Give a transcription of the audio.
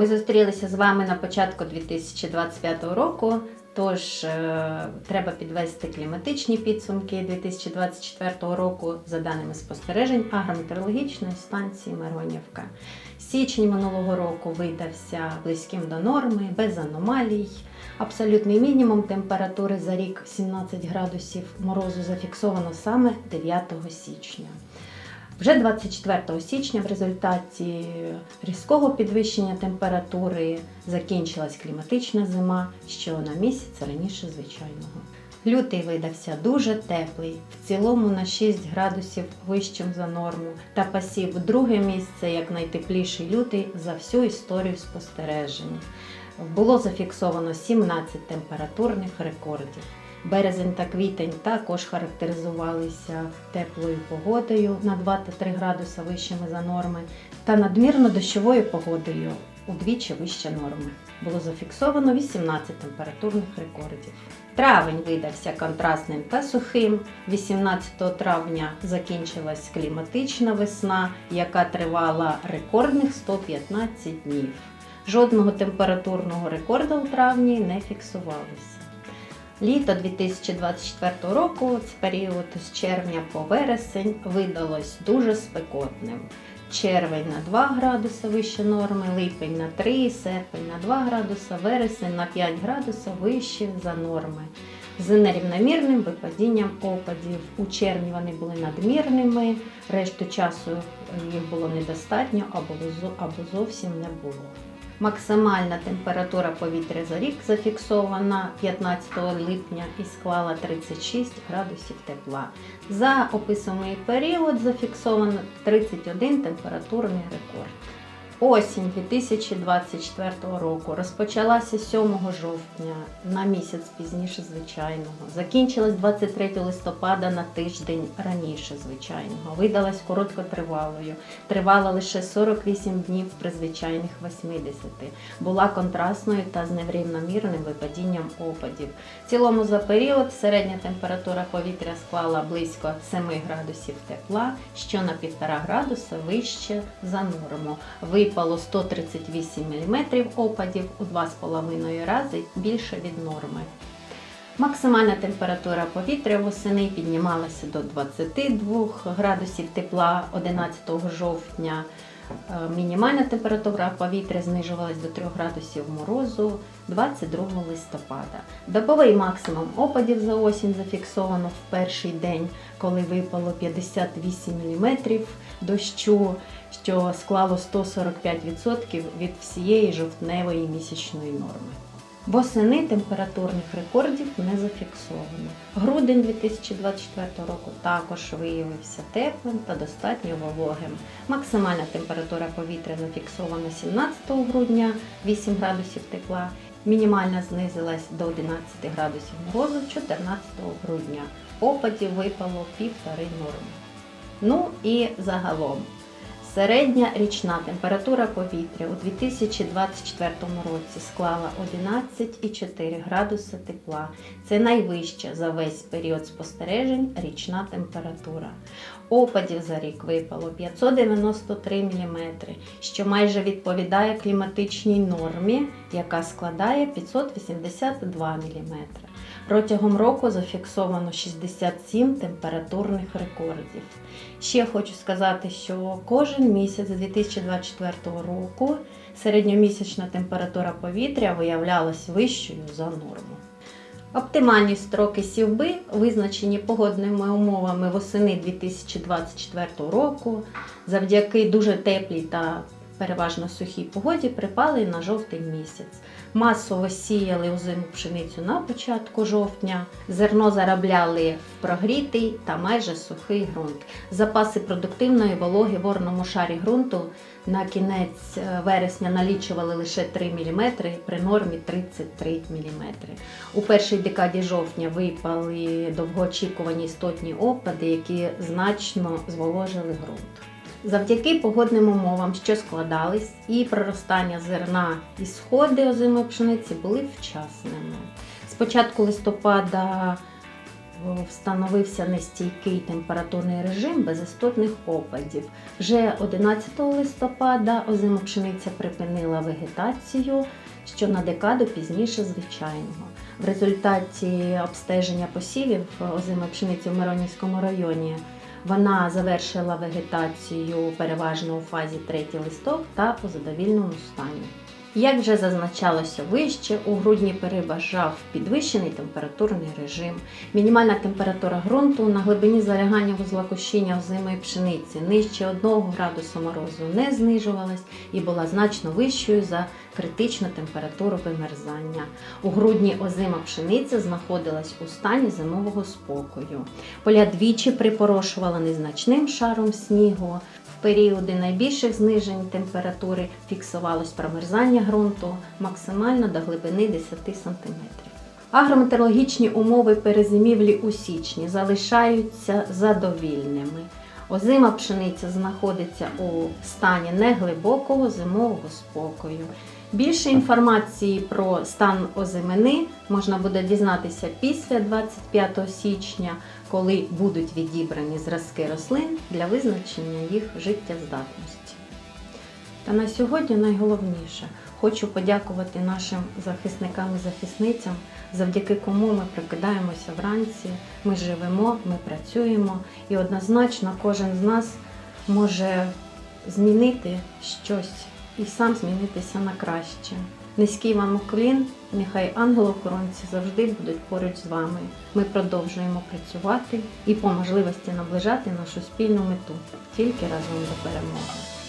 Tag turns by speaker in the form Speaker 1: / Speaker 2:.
Speaker 1: Ми зустрілися з вами на початку 2025 року. Тож е, треба підвести кліматичні підсумки 2024 року за даними спостережень агрометеорологічної станції Миронівка. Січень минулого року видався близьким до норми, без аномалій. Абсолютний мінімум температури за рік 17 градусів морозу зафіксовано саме 9 січня. Вже 24 січня в результаті різкого підвищення температури закінчилась кліматична зима, що на місяць раніше звичайного. Лютий видався дуже теплий, в цілому на 6 градусів вищим за норму, та посів друге місце як найтепліший лютий за всю історію спостережень. Було зафіксовано 17 температурних рекордів. Березень та квітень також характеризувалися теплою погодою на 2 та 3 градуса вищими за норми та надмірно дощовою погодою удвічі вище норми. Було зафіксовано 18 температурних рекордів. Травень видався контрастним та сухим. 18 травня закінчилась кліматична весна, яка тривала рекордних 115 днів. Жодного температурного рекорду у травні не фіксувалося. Літо 2024 року, це період з червня по вересень, видалось дуже спекотним. Червень на 2 градуси вище норми, липень на 3, серпень на 2 градуса, вересень на 5 градусів вище за норми. З нерівномірним випадінням опадів. У червні вони були надмірними, решту часу їх було недостатньо або зовсім не було. Максимальна температура повітря за рік зафіксована 15 липня і склала 36 градусів тепла. За описаний період зафіксовано 31 температурний рекорд. Осінь 2024 року розпочалася 7 жовтня на місяць пізніше звичайного. Закінчилась 23 листопада на тиждень раніше звичайного. Видалась короткотривалою. Тривала лише 48 днів при звичайних 80. Була контрастною та з неврівномірним випадінням опадів. В цілому за період середня температура повітря склала близько 7 градусів тепла, що на 1,5 градуса вище за норму. Випало 138 мм опадів у 2,5 рази більше від норми. Максимальна температура повітря восени піднімалася до 22 градусів тепла 11 жовтня. Е, Мінімальна температура повітря знижувалась до 3 градусів морозу 22 листопада. Добовий максимум опадів за осінь зафіксовано в перший день, коли випало 58 мм дощу, що склало 145% від всієї жовтневої місячної норми. Восени температурних рекордів не зафіксовано. Грудень 2024 року також виявився теплим та достатньо вологим. Максимальна температура повітря зафіксована 17 грудня 8 градусів тепла. Мінімальна знизилась до 11 градусів морозу 14 грудня. Опадів випало півтори норми. Ну і загалом. Середня річна температура повітря у 2024 році склала 11,4 градуси тепла. Це найвища за весь період спостережень річна температура. Опадів за рік випало 593 мм, що майже відповідає кліматичній нормі, яка складає 582 мм. Протягом року зафіксовано 67 температурних рекордів. Ще хочу сказати, що кожен місяць 2024 року середньомісячна температура повітря виявлялась вищою за норму. Оптимальні строки сівби визначені погодними умовами восени 2024 року, завдяки дуже теплій та переважно сухій погоді припали на жовтий місяць. Масово сіяли озиму пшеницю на початку жовтня, зерно заробляли в прогрітий та майже сухий ґрунт. Запаси продуктивної вологи в орному шарі ґрунту на кінець е, вересня налічували лише 3 мм при нормі 33 мм. У першій декаді жовтня випали довгоочікувані істотні опади, які значно зволожили ґрунт. Завдяки погодним умовам, що складались, і проростання зерна і сходи озимої пшениці були вчасними. З початку листопада встановився нестійкий температурний режим без істотних опадів. Вже 11 листопада озима пшениця припинила вегетацію, що на декаду пізніше звичайного. В результаті обстеження посівів озими пшениці в Миронівському районі вона завершила вегетацію переважно у фазі третій листок та у задовільному стані. Як вже зазначалося вище, у грудні переважав підвищений температурний режим. Мінімальна температура ґрунту на глибині залягання вузла кущіння озимої пшениці нижче 1 градусу морозу не знижувалась і була значно вищою за критичну температуру вимерзання. У грудні озима пшениця знаходилась у стані зимового спокою. Поля двічі припорошувала незначним шаром снігу. В періоди найбільших знижень температури фіксувалось промерзання ґрунту максимально до глибини 10 см. Агрометеорологічні умови перезимівлі у січні залишаються задовільними. Озима пшениця знаходиться у стані неглибокого зимового спокою. Більше інформації про стан озимини можна буде дізнатися після 25 січня, коли будуть відібрані зразки рослин для визначення їх життєздатності. Та на сьогодні найголовніше хочу подякувати нашим захисникам і захисницям, завдяки кому ми прокидаємося вранці, ми живемо, ми працюємо, і однозначно кожен з нас може змінити щось і сам змінитися на краще. Низький вам уклін, нехай ангели-охоронці завжди будуть поруч з вами. Ми продовжуємо працювати і по можливості наближати нашу спільну мету тільки разом до перемоги.